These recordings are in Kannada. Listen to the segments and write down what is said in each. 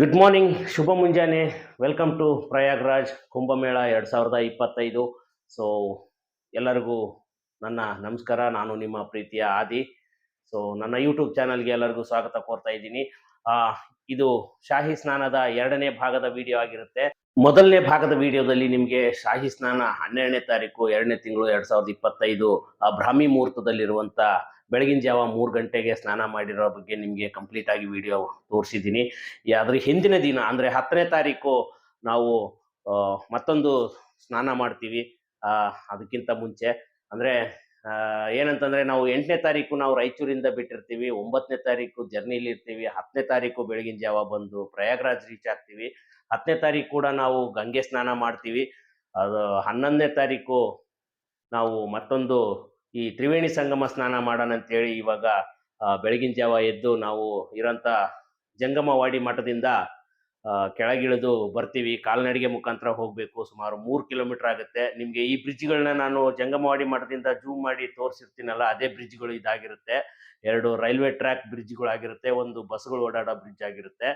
ಗುಡ್ ಮಾರ್ನಿಂಗ್ ಶುಭ ಮುಂಜಾನೆ. ವೆಲ್ಕಮ್ ಟು ಪ್ರಯಾಗ್ರಾಜ್ ಕುಂಭಮೇಳ ಎರಡು ಸಾವಿರದ ಇಪ್ಪತ್ತೈದು. ಸೊ ಎಲ್ಲರಿಗೂ ನನ್ನ ನಮಸ್ಕಾರ. ನಾನು ನಿಮ್ಮ ಪ್ರೀತಿಯ ಆದಿ. ಸೊ ನನ್ನ ಯೂಟ್ಯೂಬ್ ಚಾನಲ್ಗೆ ಎಲ್ಲರಿಗೂ ಸ್ವಾಗತ ಕೋರ್ತಾ ಇದ್ದೀನಿ. ಇದು ಶಾಹಿ ಸ್ನಾನದ ಎರಡನೇ ಭಾಗದ ವಿಡಿಯೋ ಆಗಿರುತ್ತೆ. ಮೊದಲನೇ ಭಾಗದ ವಿಡಿಯೋದಲ್ಲಿ ನಿಮಗೆ ಶಾಹಿ ಸ್ನಾನ ಹನ್ನೆರಡನೇ ತಾರೀಕು, ಎರಡನೇ ತಿಂಗಳು ಎರಡು ಸಾವಿರದ ಇಪ್ಪತ್ತೈದು, ಆ ಬ್ರಾಹ್ಮಿ ಮುಹೂರ್ತದಲ್ಲಿರುವಂತ ಬೆಳಗಿನ ಜಾವ ಮೂರು ಗಂಟೆಗೆ ಸ್ನಾನ ಮಾಡಿರೋ ಬಗ್ಗೆ ನಿಮಗೆ ಕಂಪ್ಲೀಟ್ ಆಗಿ ವಿಡಿಯೋ ತೋರಿಸಿದ್ದೀನಿ. ಅದ್ರ ಹಿಂದಿನ ದಿನ, ಅಂದ್ರೆ ಹತ್ತನೇ ತಾರೀಕು ನಾವು ಮತ್ತೊಂದು ಸ್ನಾನ ಮಾಡ್ತೀವಿ. ಅದಕ್ಕಿಂತ ಮುಂಚೆ, ಅಂದ್ರೆ ಏನಂತಂದ್ರೆ ನಾವು ಎಂಟನೇ ತಾರೀಕು ನಾವು ರಾಯಚೂರಿಂದ ಬಿಟ್ಟಿರ್ತೀವಿ, ಒಂಬತ್ತನೇ ತಾರೀಕು ಜರ್ನಿಲಿ ಇರ್ತೀವಿ, ಹತ್ತನೇ ತಾರೀಕು ಬೆಳಗಿನ ಜಾವ ಬಂದು ಪ್ರಯಾಗ್ರಾಜ್ ರೀಚ್ ಆಗ್ತೀವಿ. ಹತ್ತನೇ ತಾರೀಕು ಕೂಡ ನಾವು ಗಂಗೆ ಸ್ನಾನ ಮಾಡ್ತೀವಿ. ಅದು ಹನ್ನೊಂದನೇ ತಾರೀಕು ನಾವು ಮತ್ತೊಂದು ಈ ತ್ರಿವೇಣಿ ಸಂಗಮ ಸ್ನಾನ ಮಾಡೋಣ ಅಂತೇಳಿ ಇವಾಗ ಬೆಳಗಿನ ಜಾವ ಎದ್ದು ನಾವು ಇರೋಂಥ ಜಂಗಮವಾಡಿ ಮಠದಿಂದ ಕೆಳಗಿಳಿದು ಬರ್ತೀವಿ. ಕಾಲ್ನಡಿಗೆ ಮುಖಾಂತರ ಹೋಗಬೇಕು. ಸುಮಾರು ಮೂರು ಕಿಲೋಮೀಟರ್ ಆಗುತ್ತೆ. ನಿಮಗೆ ಈ ಬ್ರಿಡ್ಜ್ಗಳನ್ನ ನಾನು ಜಂಗಮವಾಡಿ ಮಠದಿಂದ ಜೂಮ್ ಮಾಡಿ ತೋರಿಸಿರ್ತೀನಲ್ಲ, ಅದೇ ಬ್ರಿಡ್ಜ್ಗಳು ಇದಾಗಿರುತ್ತೆ. ಎರಡು ರೈಲ್ವೆ ಟ್ರ್ಯಾಕ್ ಬ್ರಿಡ್ಜ್ಗಳಾಗಿರುತ್ತೆ. ಒಂದು ಬಸ್ಗಳು ಓಡಾಡೋ ಬ್ರಿಡ್ಜ್ ಆಗಿರುತ್ತೆ.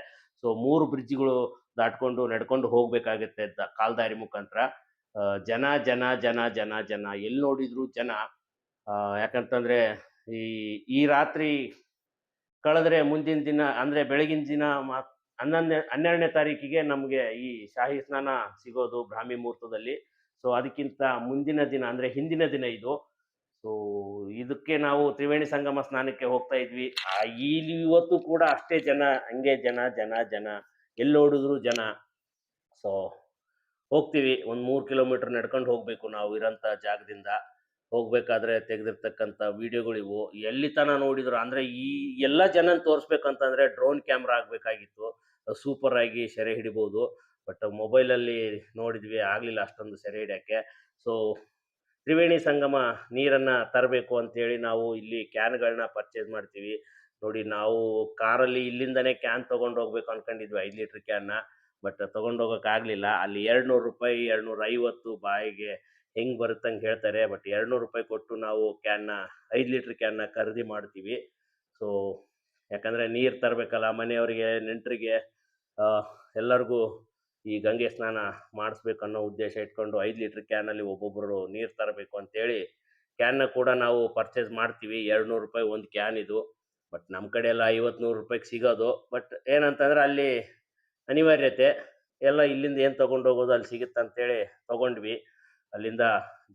ಸೊ, ಮೂರು ಬ್ರಿಡ್ಜ್ಗಳು ದಾಟ್ಕೊಂಡು ನಡ್ಕೊಂಡು ಹೋಗಬೇಕಾಗುತ್ತೆ ಕಾಲ್ದಾರಿ ಮುಖಾಂತರ. ಜನ ಜನ ಜನ ಜನ ಜನ ಎಲ್ಲಿ ನೋಡಿದ್ರು ಜನ ಯಾಕಂತಂದ್ರೆ ಈ ಈ ರಾತ್ರಿ ಕಳೆದ್ರೆ ಮುಂದಿನ ದಿನ ಅಂದ್ರೆ ಬೆಳಗಿನ ದಿನ ಮ- ಹನ್ನೊಂದನೇ ಹನ್ನೆರಡನೇ ತಾರೀಕಿಗೆ ನಮಗೆ ಈ ಶಾಹಿ ಸ್ನಾನ ಸಿಗೋದು ಬ್ರಾಹ್ಮಿ ಮುಹೂರ್ತದಲ್ಲಿ. ಸೊ ಅದಕ್ಕಿಂತ ಮುಂದಿನ ದಿನ ಅಂದ್ರೆ ಹಿಂದಿನ ದಿನ ಇದು. ಸೊ ಇದಕ್ಕೆ ನಾವು ತ್ರಿವೇಣಿ ಸಂಗಮ ಸ್ನಾನಕ್ಕೆ ಹೋಗ್ತಾ ಇದ್ವಿ. ಆ, ಇಲ್ಲಿ ಇವತ್ತು ಕೂಡ ಅಷ್ಟೇ ಜನ ಹಂಗೆ ಜನ ಜನ ಜನ. ಎಲ್ಲಿ ನೋಡಿದ್ರು ಜನ. ಸೊ ಹೋಗ್ತೀವಿ. ಒಂದು ಮೂರು ಕಿಲೋಮೀಟರ್ ನಡ್ಕೊಂಡು ಹೋಗ್ಬೇಕು ನಾವು ಇರೋಂಥ ಜಾಗದಿಂದ. ಹೋಗ್ಬೇಕಾದ್ರೆ ತೆಗೆದಿರ್ತಕ್ಕಂಥ ವಿಡಿಯೋಗಳಿವು, ಎಲ್ಲಿ ತನ ನೋಡಿದ್ರು, ಅಂದ್ರೆ ಈ ಎಲ್ಲ ಜನ ತೋರಿಸ್ಬೇಕಂತಂದ್ರೆ ಡ್ರೋನ್ ಕ್ಯಾಮ್ರಾ ಆಗಬೇಕಾಗಿತ್ತು. ಸೂಪರ್ ಆಗಿ ಸೆರೆ ಹಿಡಿಬೋದು, ಬಟ್ ಮೊಬೈಲಲ್ಲಿ ನೋಡಿದ್ವಿ, ಆಗಲಿಲ್ಲ ಅಷ್ಟೊಂದು ಸೆರೆ ಹಿಡಿಯಕ್ಕೆ ಸೊ, ತ್ರಿವೇಣಿ ಸಂಗಮ ನೀರನ್ನ ತರಬೇಕು ಅಂತೇಳಿ ನಾವು ಇಲ್ಲಿ ಕ್ಯಾನ್ಗಳನ್ನ ಪರ್ಚೇಸ್ ಮಾಡ್ತೀವಿ. ನೋಡಿ, ನಾವು ಕಾರಲ್ಲಿ ಇಲ್ಲಿಂದನೇ ಕ್ಯಾನ್ ತೊಗೊಂಡು ಹೋಗ್ಬೇಕು ಅನ್ಕೊಂಡಿದ್ವಿ, ಐದು ಲೀಟರ್ ಕ್ಯಾನ್ನ, ಬಟ್ ತಗೊಂಡು ಹೋಗಕ್ ಆಗ್ಲಿಲ್ಲ ಅಲ್ಲಿ ಎರಡ್ ನೂರು ರೂಪಾಯಿ ಎರಡ್ ನೂರ ಐವತ್ತು ಬಾಯಿಗೆ ಹೆಂಗ್ ಬರುತ್ತೆ ಅಂತ ಹೇಳ್ತಾರೆ, ಬಟ್ ಎರಡ್ ನೂರು ರೂಪಾಯಿ ಕೊಟ್ಟು ನಾವು ಕ್ಯಾನ್ನ ಐದು ಲೀಟರ್ ಕ್ಯಾನ್ನ ಖರೀದಿ ಮಾಡ್ತೀವಿ. ಸೊ, ಯಾಕಂದ್ರೆ ನೀರು ತರಬೇಕಲ್ಲ ಮನೆಯವರಿಗೆ, ನೆಂಟರಿಗೆ ಎಲ್ಲರಿಗೂ ಈ ಗಂಗೆ ಸ್ನಾನ ಮಾಡಿಸ್ಬೇಕು ಅನ್ನೋ ಉದ್ದೇಶ ಇಟ್ಕೊಂಡು ಐದು ಲೀಟರ್ ಕ್ಯಾನಲ್ಲಿ ಒಬ್ಬೊಬ್ಬರು ನೀರು ತರಬೇಕು ಅಂತೇಳಿ ಕ್ಯಾನ್ನ ಕೂಡ ನಾವು ಪರ್ಚೇಸ್ ಮಾಡ್ತೀವಿ. ಎರಡು ನೂರು ರೂಪಾಯಿ ಒಂದು ಕ್ಯಾನ್ ಇದು. ಬಟ್ ನಮ್ಮ ಕಡೆ ಎಲ್ಲ ಐವತ್ತು ನೂರು ರೂಪಾಯಿಗೆ ಸಿಗೋದು. ಬಟ್ ಏನಂತಂದ್ರೆ ಅಲ್ಲಿ ಅನಿವಾರ್ಯತೆ, ಎಲ್ಲ ಇಲ್ಲಿಂದ ಏನು ತಗೊಂಡು ಹೋಗೋದು ಅಲ್ಲಿ ಸಿಗುತ್ತೆ ಅಂತೇಳಿ ತಗೊಂಡ್ವಿ. ಅಲ್ಲಿಂದ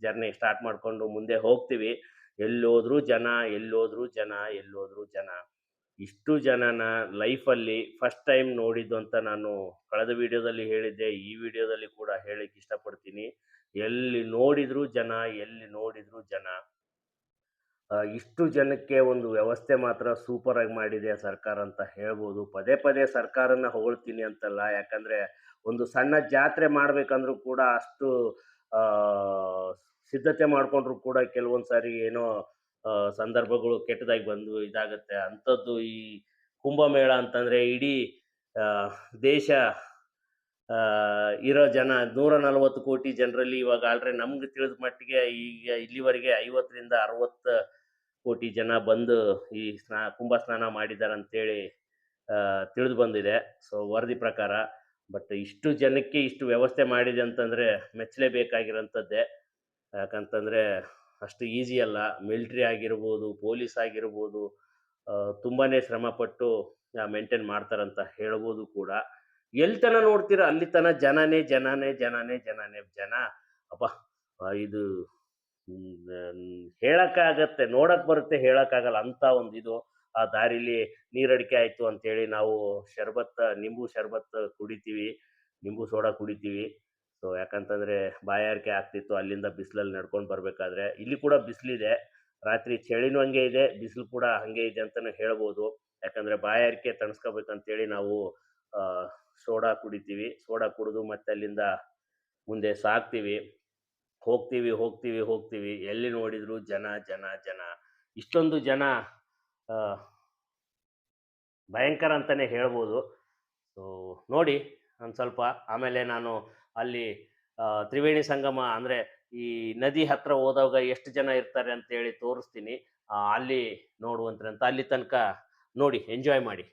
ಜರ್ನಿ ಸ್ಟಾರ್ಟ್ ಮಾಡ್ಕೊಂಡು ಮುಂದೆ ಹೋಗ್ತೀವಿ. ಎಲ್ಲೋದ್ರೂ ಜನ ಎಲ್ಲೋದ್ರೂ ಜನ ಎಲ್ಲೋದ್ರೂ ಜನ. ಇಷ್ಟು ಜನನ ಲೈಫಲ್ಲಿ ಫಸ್ಟ್ ಟೈಮ್ ನೋಡಿದ್ದು ಅಂತ ನಾನು ಕಳೆದ ವಿಡಿಯೋದಲ್ಲಿ ಹೇಳಿದ್ದೆ. ಈ ವಿಡಿಯೋದಲ್ಲಿ ಕೂಡ ಹೇಳಕ್ಕೆ ಇಷ್ಟಪಡ್ತೀನಿ. ಎಲ್ಲಿ ನೋಡಿದ್ರು ಜನ, ಎಲ್ಲಿ ನೋಡಿದ್ರು ಜನ. ಇಷ್ಟು ಜನಕ್ಕೆ ಒಂದು ವ್ಯವಸ್ಥೆ ಮಾತ್ರ ಸೂಪರ್ ಆಗಿ ಮಾಡಿದೆ ಸರ್ಕಾರ ಅಂತ ಹೇಳ್ಬೋದು. ಪದೇ ಪದೇ ಸರ್ಕಾರನ ಹೊಗಳ್ತೀನಿ ಅಂತಲ್ಲ. ಯಾಕಂದ್ರೆ ಒಂದು ಸಣ್ಣ ಜಾತ್ರೆ ಮಾಡ್ಬೇಕಂದ್ರೂ ಕೂಡ ಅಷ್ಟು ಸಿದ್ಧತೆ ಮಾಡ್ಕೊಂಡ್ರು ಕೂಡ ಕೆಲವೊಂದು ಸಾರಿ ಏನೋ ಸಂದರ್ಭಗಳು ಕೆಟ್ಟದಾಗಿ ಬಂದು ಇದಾಗತ್ತೆ. ಅಂಥದ್ದು ಈ ಕುಂಭಮೇಳ ಅಂತಂದ್ರೆ ಇಡೀ ದೇಶ ಇರೋ ಜನ ನೂರ ನಲವತ್ತು ಕೋಟಿ ಜನರಲ್ಲಿ ಇವಾಗ ಆಲ್ರೆ ನಮ್ಗೆ ತಿಳಿದ ಮಟ್ಟಿಗೆ ಈಗ ಇಲ್ಲಿವರೆಗೆ ಐವತ್ತರಿಂದ ಅರವತ್ತು ಕೋಟಿ ಜನ ಬಂದು ಈ ಸ್ನಾ, ಕುಂಭ ಸ್ನಾನ ಮಾಡಿದ್ದಾರೆ ಅಂತೇಳಿ ತಿಳಿದು ಬಂದಿದೆ. ಸೊ, ವರದಿ ಪ್ರಕಾರ. ಬಟ್ ಇಷ್ಟು ಜನಕ್ಕೆ ಇಷ್ಟು ವ್ಯವಸ್ಥೆ ಮಾಡಿದೆ ಅಂತಂದ್ರೆ ಮೆಚ್ಚಲೇಬೇಕಾಗಿರೋಂಥದ್ದೇ. ಯಾಕಂತಂದ್ರೆ ಅಷ್ಟು ಈಸಿ ಅಲ್ಲ. ಮಿಲ್ಟ್ರಿ ಆಗಿರ್ಬೋದು, ಪೊಲೀಸ್ ಆಗಿರ್ಬೋದು ತುಂಬಾ ಶ್ರಮಪಟ್ಟು ಮೇಂಟೈನ್ ಮಾಡ್ತಾರಂತ ಹೇಳ್ಬೋದು ಕೂಡ. ಎಲ್ಲಿ ತನ ನೋಡ್ತೀರಾ? ಅಲ್ಲಿ ತನ ಜನನೇ ಜನನೇ ಜನನೇ ಜನನೇ, ಜನ. ಅಪ್ಪ ಇದು ಹೇಳಕ್ಕಾಗತ್ತೆ. ನೋಡಕ್ ಬರುತ್ತೆ, ಹೇಳಕ್ಕಾಗಲ್ಲ. ಅಂತ ಒಂದು ಇದು, ಆ ದಾರಿಲಿ ನೀರಡಿಕೆ ಆಯ್ತು ಅಂತೇಳಿ ನಾವು ಶರ್ಬತ್, ನಿಂಬು ಶರ್ಬತ್ ಕುಡಿತೀವಿ. ನಿಂಬು ಸೋಡಾ ಕುಡಿತೀವಿ. ಸೊ ಯಾಕಂತಂದ್ರೆ ಬಾಯಾರಿಕೆ ಆಗ್ತಿತ್ತು, ಅಲ್ಲಿಂದ ಬಿಸಿಲಲ್ಲಿ ನಡ್ಕೊಂಡು ಬರಬೇಕಾದ್ರೆ. ಇಲ್ಲಿ ಕೂಡ ಬಿಸಿಲಿದೆ. ರಾತ್ರಿ ಚಳಿನೂ ಹಂಗೆ ಇದೆ, ಬಿಸಿಲು ಕೂಡ ಹಂಗೆ ಇದೆ ಅಂತಾನು ಹೇಳ್ಬೋದು. ಯಾಕಂದ್ರೆ ಬಾಯಾರಿಕೆ ತಣಿಸ್ಕೋಬೇಕಂತೇಳಿ ನಾವು ಸೋಡಾ ಕುಡಿತೀವಿ. ಸೋಡಾ ಕುಡಿದು ಮತ್ತೆ ಅಲ್ಲಿಂದ ಮುಂದೆ ಸಾಕ್ತೀವಿ. ಹೋಗ್ತೀವಿ ಹೋಗ್ತೀವಿ ಹೋಗ್ತೀವಿ. ಎಲ್ಲಿ ನೋಡಿದ್ರು ಜನ ಜನ ಜನ. ಇಷ್ಟೊಂದು ಜನ ಭಯಂಕರ ಅಂತಾನೆ ಹೇಳ್ಬೋದು. ಸೊ ನೋಡಿ, ಒಂದು ಸ್ವಲ್ಪ. ಆಮೇಲೆ ನಾನು ಅಲ್ಲಿ ತ್ರಿವೇಣಿ ಸಂಗಮ ಅಂದ್ರೆ ಈ ನದಿ ಹತ್ರ ಹೋದಾಗ ಎಷ್ಟು ಜನ ಇರ್ತಾರೆ ಅಂತೇಳಿ ತೋರಿಸ್ತೀನಿ. ಆ, ಅಲ್ಲಿ ನೋಡುವಂತ ಅಂತ ಅಲ್ಲಿ ತನಕ ನೋಡಿ ಎಂಜಾಯ್ ಮಾಡಿ.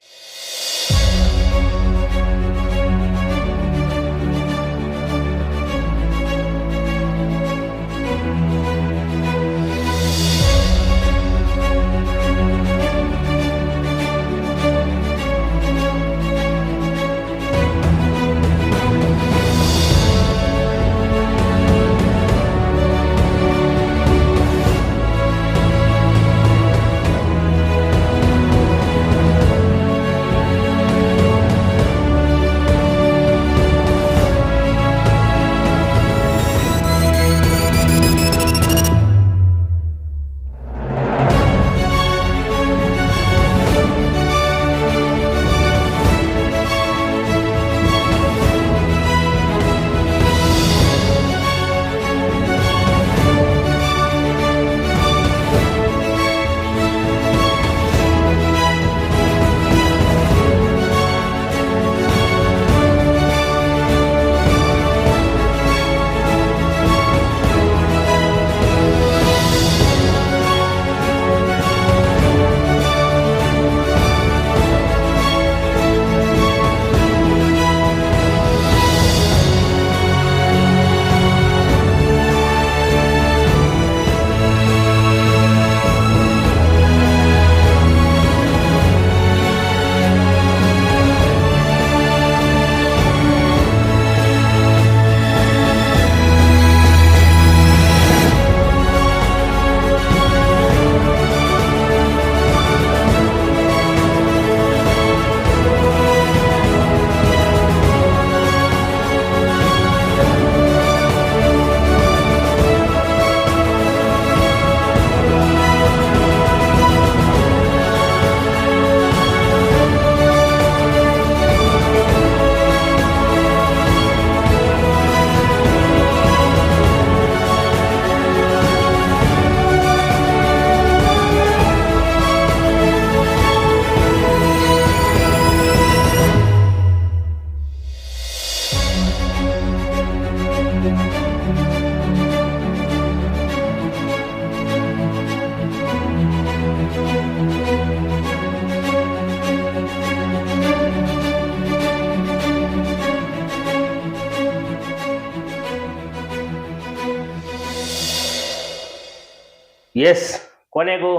ಎಸ್ ಕೊನೆಗೂ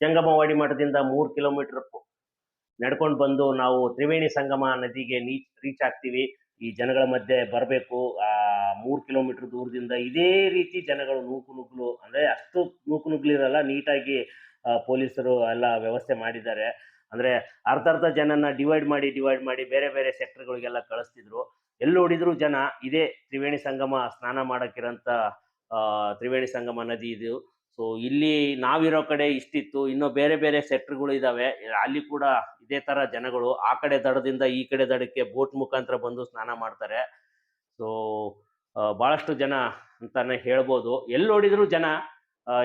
ಜಂಗಮವಾಡಿ ಮಠದಿಂದ ಮೂರು ಕಿಲೋಮೀಟರ್ ನಡ್ಕೊಂಡು ಬಂದು ನಾವು ತ್ರಿವೇಣಿ ಸಂಗಮ ನದಿಗೆ ನೀ ರೀಚ್ ಆಗ್ತೀವಿ. ಈ ಜನಗಳ ಮಧ್ಯೆ ಬರಬೇಕು. ಆ ಮೂರು ಕಿಲೋಮೀಟರ್ ದೂರದಿಂದ ಇದೇ ರೀತಿ ಜನಗಳು ನೂಕು ನುಗ್ಲು ಅಂದ್ರೆ ಅಷ್ಟು ನೂಕು ನುಗ್ಲಿರಲ್ಲ, ನೀಟಾಗಿ ಪೊಲೀಸರು ಎಲ್ಲ ವ್ಯವಸ್ಥೆ ಮಾಡಿದ್ದಾರೆ. ಅಂದ್ರೆ ಅರ್ಧ ಅರ್ಧ ಜನನ ಡಿವೈಡ್ ಮಾಡಿ ಡಿವೈಡ್ ಮಾಡಿ ಬೇರೆ ಬೇರೆ ಸೆಕ್ಟರ್ಗಳಿಗೆಲ್ಲ ಕಳಿಸ್ತಿದ್ರು. ಎಲ್ಲಿ ನೋಡಿದ್ರು ಜನ ಇದೇ ತ್ರಿವೇಣಿ ಸಂಗಮ ಸ್ನಾನ ಮಾಡೋಕ್ಕಿರೋಂಥ ತ್ರಿವೇಣಿ ಸಂಗಮ ನದಿ ಇದು. ಸೊ ಇಲ್ಲಿ ನಾವಿರೋ ಕಡೆ ಇಷ್ಟಿತ್ತು. ಇನ್ನೂ ಬೇರೆ ಬೇರೆ ಸೆಕ್ಟರ್ಗಳು ಇದಾವೆ. ಅಲ್ಲಿ ಕೂಡ ಇದೇ ತರ ಜನಗಳು ಆ ಕಡೆ ದಡದಿಂದ ಈ ಕಡೆ ದಡಕ್ಕೆ ಬೋಟ್ ಮುಖಾಂತರ ಬಂದು ಸ್ನಾನ ಮಾಡ್ತಾರೆ. ಸೊ ಬಹಳಷ್ಟು ಜನ ಅಂತಾನೆ ಹೇಳ್ಬೋದು. ಎಲ್ಲಿ ನೋಡಿದ್ರು ಜನ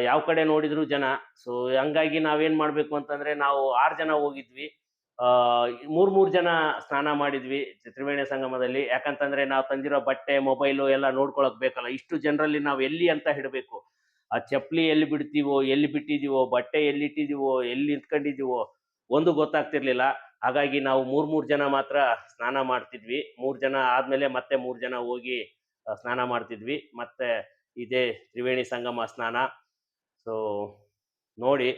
ಯಾವ ಕಡೆ ನೋಡಿದ್ರು ಜನ. ಸೊ ಹಂಗಾಗಿ ನಾವೇನ್ ಮಾಡ್ಬೇಕು ಅಂತಂದ್ರೆ ನಾವು ಆರು ಜನ ಹೋಗಿದ್ವಿ. ಮೂರ್ ಮೂರ್ ಜನ ಸ್ನಾನ ಮಾಡಿದ್ವಿ ತ್ರಿವೇಣಿ ಸಂಗಮದಲ್ಲಿ. ಯಾಕಂತಂದ್ರೆ ನಾವು ತಂದಿರೋ ಬಟ್ಟೆ, ಮೊಬೈಲು ಎಲ್ಲ ನೋಡ್ಕೊಳಕ್ ಬೇಕಲ್ಲ. ಇಷ್ಟು ಜನರಲ್ಲಿ ನಾವು ಎಲ್ಲಿ ಅಂತ ಹಿಡಬೇಕು. ಆ ಚಪ್ಪಲಿ ಎಲ್ಲಿ ಬಿಡ್ತೀವೋ, ಎಲ್ಲಿ ಬಿಟ್ಟಿದ್ದೀವೋ ಬಟ್ಟೆ ಎಲ್ಲಿ ಇಟ್ಟಿದ್ದೀವೋ ಎಲ್ಲಿ ನಿಂತ್ಕೊಂಡಿದ್ದೀವೋ ಒಂದು ಗೊತ್ತಾಗ್ತಿರ್ಲಿಲ್ಲ. ಹಾಗಾಗಿ ನಾವು ಮೂರ್ ಮೂರ್ ಜನ ಮಾತ್ರ ಸ್ನಾನ ಮಾಡ್ತಿದ್ವಿ. ಮೂರ್ ಜನ ಆದ್ಮೇಲೆ ಮತ್ತೆ ಮೂರ್ ಜನ ಹೋಗಿ ಸ್ನಾನ ಮಾಡ್ತಿದ್ವಿ. ಮತ್ತೆ ಇದೇ ತ್ರಿವೇಣಿ ಸಂಗಮ ಸ್ನಾನ. ಸೊ ನೋಡಿ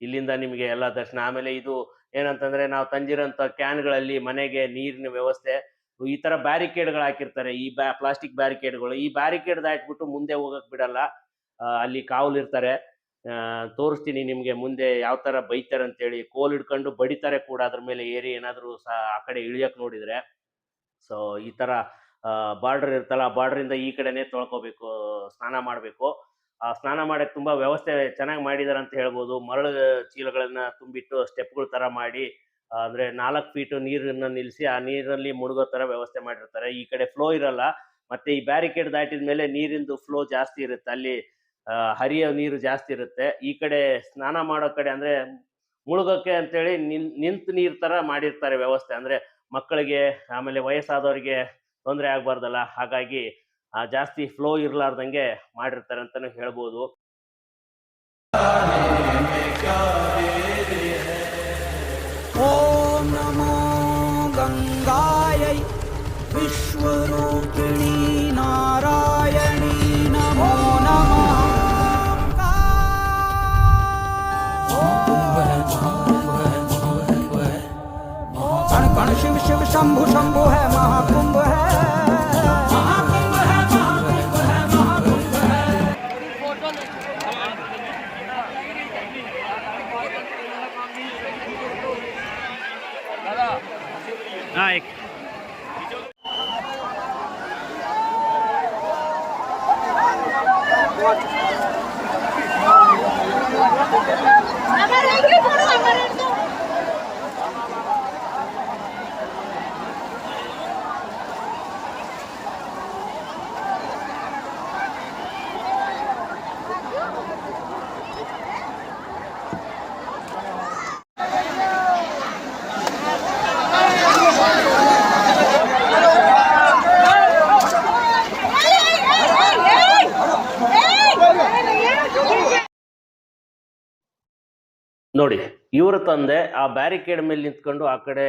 ಇಲ್ಲಿಂದ ನಿಮಗೆ ಎಲ್ಲ ದರ್ಶನ. ಆಮೇಲೆ ಇದು ಏನಂತಂದ್ರೆ ನಾವು ತಂದಿರೋಂಥ ಕ್ಯಾನ್ಗಳಲ್ಲಿ ಮನೆಗೆ ನೀರಿನ ವ್ಯವಸ್ಥೆ. ಈ ತರ ಬ್ಯಾರಿಕೇಡ್ಗಳು ಹಾಕಿರ್ತಾರೆ ಈ ಬ್ಯಾ ಪ್ಲಾಸ್ಟಿಕ್ ಬ್ಯಾರಿಕೇಡ್ಗಳು ಈ ಬ್ಯಾರಿಕೇಡ್ ದಾಟ್ಬಿಟ್ಟು ಮುಂದೆ ಹೋಗಕ್ ಬಿಡಲ್ಲ. ಅಲ್ಲಿ ಕಾವಲಿರ್ತಾರೆ ತೋರಿಸ್ತೀನಿ ನಿಮ್ಗೆ ಮುಂದೆ ಯಾವ ತರ ಬೈತಾರೆ ಅಂತೇಳಿ. ಕೋಲ್ ಹಿಡ್ಕೊಂಡು ಬಡಿತಾರೆ ಕೂಡ ಅದ್ರ ಮೇಲೆ ಏರಿ ಏನಾದ್ರು ಆ ಕಡೆ ಇಳಿಯಕ್ ನೋಡಿದ್ರೆ. ಸೊ ಈ ತರ ಬಾರ್ಡರ್ ಇರ್ತಲ್ಲ ಬಾರ್ಡರ್ ಇಂದ ಈ ಕಡೆನೆ ತೊಳ್ಕೊಬೇಕು ಸ್ನಾನ ಮಾಡ್ಬೇಕು. ಆ ಸ್ನಾನ ಮಾಡಕ್ ತುಂಬಾ ವ್ಯವಸ್ಥೆ ಚೆನ್ನಾಗಿ ಮಾಡಿದಾರೆ ಅಂತ ಹೇಳ್ಬೋದು. ಮರಳು ಚೀಲಗಳನ್ನ ತುಂಬಿಟ್ಟು ಸ್ಟೆಪ್ಗಳ ತರ ಮಾಡಿ ಆ, ಅಂದ್ರೆ ನಾಲ್ಕು ಫೀಟ್ ನೀರನ್ನ ನಿಲ್ಲಿಸಿ ಆ ನೀರಲ್ಲಿ ಮುಳುಗೋ ತರ ವ್ಯವಸ್ಥೆ ಮಾಡಿರ್ತಾರೆ. ಈ ಕಡೆ ಫ್ಲೋ ಇರಲ್ಲ. ಮತ್ತೆ ಈ ಬ್ಯಾರಿಕೇಡ್ ದಾಟಿದ ಮೇಲೆ ನೀರಿಂದು ಫ್ಲೋ ಜಾಸ್ತಿ ಇರುತ್ತೆ. ಅಲ್ಲಿ ಹರಿಯೋ ನೀರು ಜಾಸ್ತಿ ಇರುತ್ತೆ. ಈ ಕಡೆ ಸ್ನಾನ ಮಾಡೋ ಕಡೆ ಅಂದ್ರೆ ಮುಳುಗೋಕೆ ಅಂತೇಳಿ ನಿನ್ ನಿಂತ ನೀರ್ ತರ ಮಾಡಿರ್ತಾರೆ ವ್ಯವಸ್ಥೆ. ಅಂದ್ರೆ ಮಕ್ಕಳಿಗೆ, ಆಮೇಲೆ ವಯಸ್ಸಾದವರಿಗೆ ತೊಂದರೆ ಆಗ್ಬಾರ್ದಲ್ಲ. ಹಾಗಾಗಿ ಜಾಸ್ತಿ ಫ್ಲೋ ಇರಲಾರ್ದಂಗೆ ಮಾಡಿರ್ತಾರೆ ಅಂತಾನು ಹೇಳ್ಬೋದು. विश्वरूपिणी नारायणी नमो नमः। कण कण शिव शिव शंभु शंभु है महाकुंभ है। महाकुंभ 고맙습니다. ನೋಡಿ, ಇವರ ತಂದೆ ಆ ಬ್ಯಾರಿಕೇಡ್ ಮೇಲೆ ನಿಂತ್ಕೊಂಡು ಆ ಕಡೆ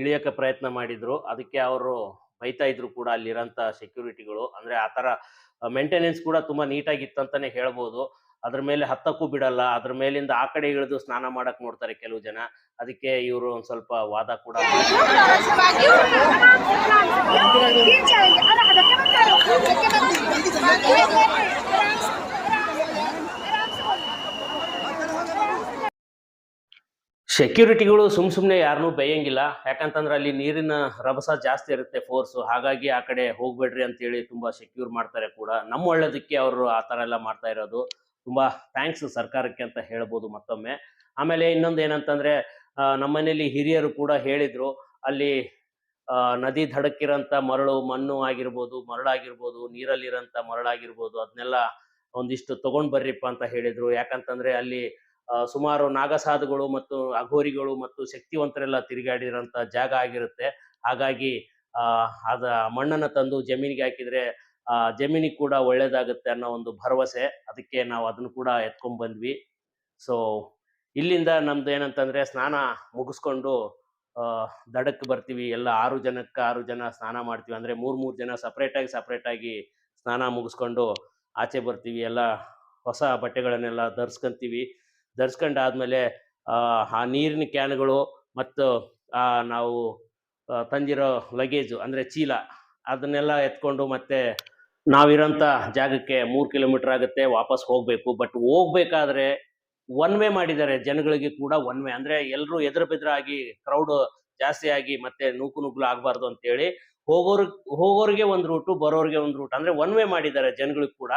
ಇಳಿಯಕ್ಕೆ ಪ್ರಯತ್ನ ಮಾಡಿದ್ರು. ಅದಕ್ಕೆ ಅವರು ಬೈತಾ ಇದ್ರು ಕೂಡ ಅಲ್ಲಿರೋಂಥ ಸೆಕ್ಯೂರಿಟಿಗಳು ಅಂದ್ರೆ ಆ ಥರ ಮೇಂಟೆನೆನ್ಸ್ ಕೂಡ ತುಂಬಾ ನೀಟಾಗಿತ್ತಂತಾನೆ ಹೇಳ್ಬೋದು. ಅದ್ರ ಮೇಲೆ ಹತ್ತಕ್ಕೂ ಬಿಡಲ್ಲ. ಅದ್ರ ಮೇಲಿಂದ ಆ ಕಡೆ ಇಳಿದು ಸ್ನಾನ ಮಾಡಕ್ ನೋಡ್ತಾರೆ ಕೆಲವು ಜನ. ಅದಕ್ಕೆ ಇವರು ಒಂದ್ ಸ್ವಲ್ಪ ವಾದ ಕೂಡ ಸೆಕ್ಯೂರಿಟಿಗಳು ಸುಮ್ ಸುಮ್ನೆ ಯಾರನ್ನೂ ಬೇಯಂಗಿಲ್ಲ. ಯಾಕಂತಂದ್ರೆ ಅಲ್ಲಿ ನೀರಿನ ರಭಸ ಜಾಸ್ತಿ ಇರುತ್ತೆ ಫೋರ್ಸ್. ಹಾಗಾಗಿ ಆ ಕಡೆ ಹೋಗ್ಬೇಡ್ರಿ ಅಂತೇಳಿ ತುಂಬಾ ಸೆಕ್ಯೂರ್ ಮಾಡ್ತಾರೆ ಕೂಡ. ನಮ್ಮ ಒಳ್ಳೇದಕ್ಕೆ ಅವರು ಆ ತರ ಎಲ್ಲ ಮಾಡ್ತಾ ಇರೋದು. ತುಂಬಾ ಥ್ಯಾಂಕ್ಸ್ ಸರ್ಕಾರಕ್ಕೆ ಅಂತ ಹೇಳ್ಬೋದು ಮತ್ತೊಮ್ಮೆ. ಆಮೇಲೆ ಇನ್ನೊಂದು ಏನಂತಂದ್ರೆ ನಮ್ಮನೇಲಿ ಹಿರಿಯರು ಕೂಡ ಹೇಳಿದ್ರು, ಅಲ್ಲಿ ನದಿ ದಡಕ್ಕಿರೋಂಥ ಮರಳು ಮಣ್ಣು ಆಗಿರ್ಬೋದು, ಮರಳಾಗಿರ್ಬೋದು, ನೀರಲ್ಲಿರೋಂಥ ಮರಳಾಗಿರ್ಬೋದು, ಅದನ್ನೆಲ್ಲ ಒಂದಿಷ್ಟು ತಗೊಂಡ್ ಬರ್ರಿಪ್ಪ ಅಂತ ಹೇಳಿದ್ರು. ಯಾಕಂತಂದ್ರೆ ಅಲ್ಲಿ ಸುಮಾರು ನಾಗಸಾಧುಗಳು ಮತ್ತು ಅಘೋರಿಗಳು ಮತ್ತು ಶಕ್ತಿವಂತರೆಲ್ಲ ತಿರುಗಾಡಿರೋಂಥ ಜಾಗ ಆಗಿರುತ್ತೆ. ಹಾಗಾಗಿ ಅದ ಮಣ್ಣನ್ನು ತಂದು ಜಮೀನಿಗೆ ಹಾಕಿದ್ರೆ, ಆ, ಜಮೀನಿಗೆ ಕೂಡ ಒಳ್ಳೇದಾಗುತ್ತೆ ಅನ್ನೋ ಒಂದು ಭರವಸೆ. ಅದಕ್ಕೆ ನಾವು ಅದನ್ನು ಕೂಡ ಎತ್ಕೊಂಡ್ ಬಂದ್ವಿ. ಸೊ ಇಲ್ಲಿಂದ ನಮ್ದು ಏನಂತಂದ್ರೆ ಸ್ನಾನ ಮುಗಿಸ್ಕೊಂಡು ದಡಕ್ಕೆ ಬರ್ತೀವಿ. ಎಲ್ಲ ಆರು ಜನಕ್ಕೆ ಆರು ಜನ ಸ್ನಾನ ಮಾಡ್ತೀವಿ. ಅಂದ್ರೆ ಮೂರ್ ಮೂರ್ ಜನ ಸಪ್ರೇಟ್ ಆಗಿ ಸಪ್ರೇಟ್ ಆಗಿ ಸ್ನಾನ ಮುಗಿಸ್ಕೊಂಡು ಆಚೆ ಬರ್ತೀವಿ. ಎಲ್ಲ ಹೊಸ ಬಟ್ಟೆಗಳನ್ನೆಲ್ಲ ಧರಿಸ್ಕೊಂತೀವಿ. ಧರಿಸ್ಕೊಂಡಾದ್ಮೇಲೆ ಆ ನೀರಿನ ಕ್ಯಾನ್ಗಳು ಮತ್ತು ನಾವು ತಂದಿರೋ ಲಗೇಜು ಅಂದ್ರೆ ಚೀಲ ಅದನ್ನೆಲ್ಲ ಎತ್ಕೊಂಡು ಮತ್ತೆ ನಾವಿರೋಂಥ ಜಾಗಕ್ಕೆ ಮೂರು ಕಿಲೋಮೀಟರ್ ಆಗುತ್ತೆ, ವಾಪಸ್ ಹೋಗ್ಬೇಕು. ಬಟ್ ಹೋಗ್ಬೇಕಾದ್ರೆ ಒನ್ ವೇ ಮಾಡಿದ್ದಾರೆ. ಜನಗಳಿಗೆ ಕೂಡ ಒನ್ ವೇ ಅಂದ್ರೆ ಎಲ್ಲರೂ ಎದುರು ಬೆದರಾಗಿ ಕ್ರೌಡ್ ಜಾಸ್ತಿ ಆಗಿ ಮತ್ತೆ ನೂಕು ಆಗ್ಬಾರ್ದು ಅಂತೇಳಿ ಹೋಗೋರ್, ಹೋಗೋರಿಗೆ ಒಂದು ರೂಟು ಬರೋರಿಗೆ ಒಂದು ರೂಟ್ ಅಂದ್ರೆ ಒನ್ ವೇ ಮಾಡಿದ್ದಾರೆ ಜನಗಳಿಗೆ ಕೂಡ.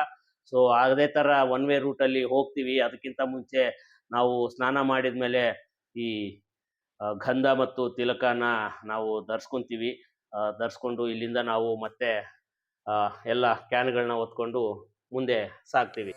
ಸೊ ಅದೇ ತರ ಒನ್ ವೇ ರೂಟ್ ಅಲ್ಲಿ ಹೋಗ್ತೀವಿ. ಅದಕ್ಕಿಂತ ಮುಂಚೆ ನಾವು ಸ್ನಾನ ಮಾಡಿದ್ಮೇಲೆ ಈ ಗಂಧ ಮತ್ತು ತಿಲಕನ ನಾವು ಧರಿಸ್ಕೊಂತೀವಿ. ಧರ್ಸ್ಕೊಂಡು ಇಲ್ಲಿಂದ ನಾವು ಮತ್ತೆ ಎಲ್ಲ ಕ್ಯಾನ್ಗಳನ್ನ ಹೊತ್ಕೊಂಡು ಮುಂದೆ ಸಾಗ್ತೀವಿ.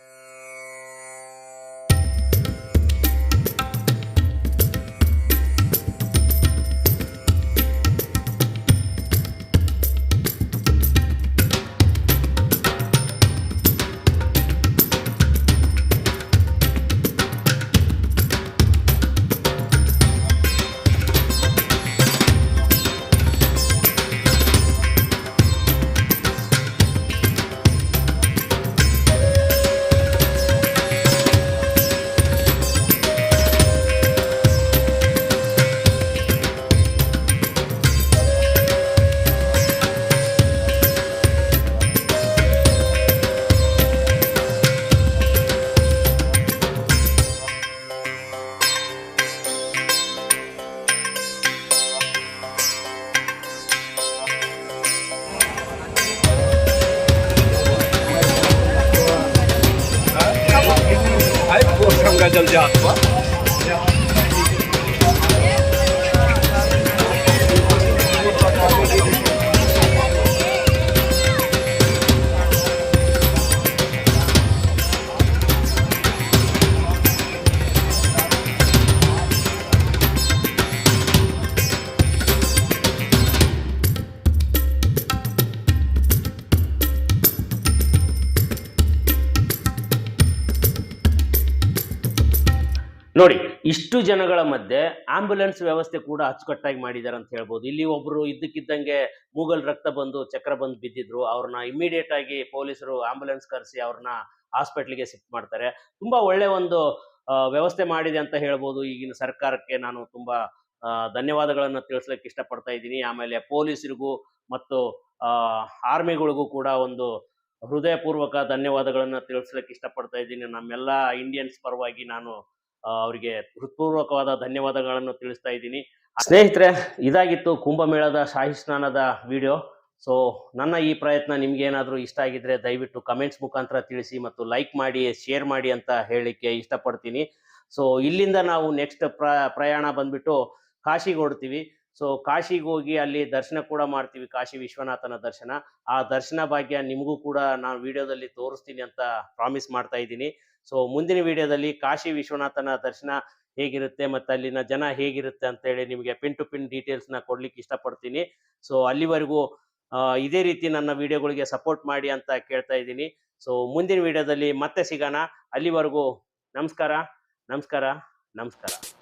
ನೋಡಿ, ಇಷ್ಟು ಜನಗಳ ಮಧ್ಯೆ ಆಂಬ್ಯುಲೆನ್ಸ್ ವ್ಯವಸ್ಥೆ ಕೂಡ ಅಚ್ಚುಕಟ್ಟಾಗಿ ಮಾಡಿದ್ದಾರೆ ಅಂತ ಹೇಳ್ಬೋದು. ಇಲ್ಲಿ ಒಬ್ರು ಇದ್ದಕ್ಕಿದ್ದಂಗೆ ಮೂಗಲ್ ರಕ್ತ ಬಂದು ಚಕ್ರ ಬಂದು ಬಿದ್ದಿದ್ರು. ಅವ್ರನ್ನ ಇಮಿಡಿಯೇಟ್ ಆಗಿ ಪೊಲೀಸರು ಆಂಬ್ಯುಲೆನ್ಸ್ ಕರೆಸಿ ಅವ್ರನ್ನ ಹಾಸ್ಪಿಟ್ಲಿಗೆ ಶಿಫ್ಟ್ ಮಾಡ್ತಾರೆ. ತುಂಬಾ ಒಳ್ಳೆ ಒಂದು ವ್ಯವಸ್ಥೆ ಮಾಡಿದೆ ಅಂತ ಹೇಳ್ಬೋದು. ಈಗಿನ ಸರ್ಕಾರಕ್ಕೆ ನಾನು ತುಂಬಾ ಧನ್ಯವಾದಗಳನ್ನು ತಿಳಿಸ್ಲಿಕ್ಕೆ ಇಷ್ಟಪಡ್ತಾ ಇದ್ದೀನಿ. ಆಮೇಲೆ ಪೊಲೀಸರಿಗೂ ಮತ್ತು ಆರ್ಮಿಗಳಿಗೂ ಕೂಡ ಒಂದು ಹೃದಯಪೂರ್ವಕ ಧನ್ಯವಾದಗಳನ್ನು ತಿಳಿಸ್ಲಿಕ್ಕೆ ಇಷ್ಟಪಡ್ತಾ ಇದ್ದೀನಿ. ನಮ್ಮೆಲ್ಲ ಇಂಡಿಯನ್ಸ್ ಪರವಾಗಿ ನಾನು ಅವರಿಗೆ ಹೃತ್ಪೂರ್ವಕವಾದ ಧನ್ಯವಾದಗಳನ್ನು ತಿಳಿಸ್ತಾ ಇದ್ದೀನಿ. ಸ್ನೇಹಿತರೆ, ಇದಾಗಿತ್ತು ಕುಂಭಮೇಳದ ಶಾಹಿ ಸ್ನಾನದ ವಿಡಿಯೋ. ಸೊ ನನ್ನ ಈ ಪ್ರಯತ್ನ ನಿಮ್ಗೆ ಏನಾದರೂ ಇಷ್ಟ ಆಗಿದ್ರೆ ದಯವಿಟ್ಟು ಕಮೆಂಟ್ಸ್ ಮುಖಾಂತರ ತಿಳಿಸಿ ಮತ್ತು ಲೈಕ್ ಮಾಡಿ ಶೇರ್ ಮಾಡಿ ಅಂತ ಹೇಳಲಿಕ್ಕೆ ಇಷ್ಟಪಡ್ತೀನಿ. ಸೊ ಇಲ್ಲಿಂದ ನಾವು ನೆಕ್ಸ್ಟ್ ಪ್ರ, ಪ್ರಯಾಣ ಬಂದ್ಬಿಟ್ಟು ಕಾಶಿಗೆ ಹೊಡ್ತೀವಿ ಸೊ ಕಾಶಿಗೆ ಹೋಗಿ ಅಲ್ಲಿ ದರ್ಶನ ಕೂಡ ಮಾಡ್ತೀವಿ, ಕಾಶಿ ವಿಶ್ವನಾಥನ ದರ್ಶನ. ಆ ದರ್ಶನ ಭಾಗ್ಯ ನಿಮಗೂ ಕೂಡ ನಾನು ವಿಡಿಯೋದಲ್ಲಿ ತೋರಿಸ್ತೀನಿ ಅಂತ ಪ್ರಾಮಿಸ್ ಮಾಡ್ತಾ ಇದ್ದೀನಿ. ಸೊ ಮುಂದಿನ ವಿಡಿಯೋದಲ್ಲಿ ಕಾಶಿ ವಿಶ್ವನಾಥನ ದರ್ಶನ ಹೇಗಿರುತ್ತೆ ಮತ್ತೆ ಅಲ್ಲಿನ ಜನ ಹೇಗಿರುತ್ತೆ ಅಂತ ಹೇಳಿ ನಿಮಗೆ ಪಿನ್ ಟು ಪಿನ್ ಡೀಟೇಲ್ಸ್ನ ಕೊಡ್ಲಿಕ್ಕೆ ಇಷ್ಟಪಡ್ತೀನಿ. ಸೊ ಅಲ್ಲಿವರೆಗೂ ಇದೇ ರೀತಿ ನನ್ನ ವಿಡಿಯೋಗಳಿಗೆ ಸಪೋರ್ಟ್ ಮಾಡಿ ಅಂತ ಕೇಳ್ತಾ ಇದ್ದೀನಿ. ಸೊ ಮುಂದಿನ ವಿಡಿಯೋದಲ್ಲಿ ಮತ್ತೆ ಸಿಗೋಣ. ಅಲ್ಲಿವರೆಗೂ ನಮಸ್ಕಾರ ನಮಸ್ಕಾರ ನಮಸ್ಕಾರ.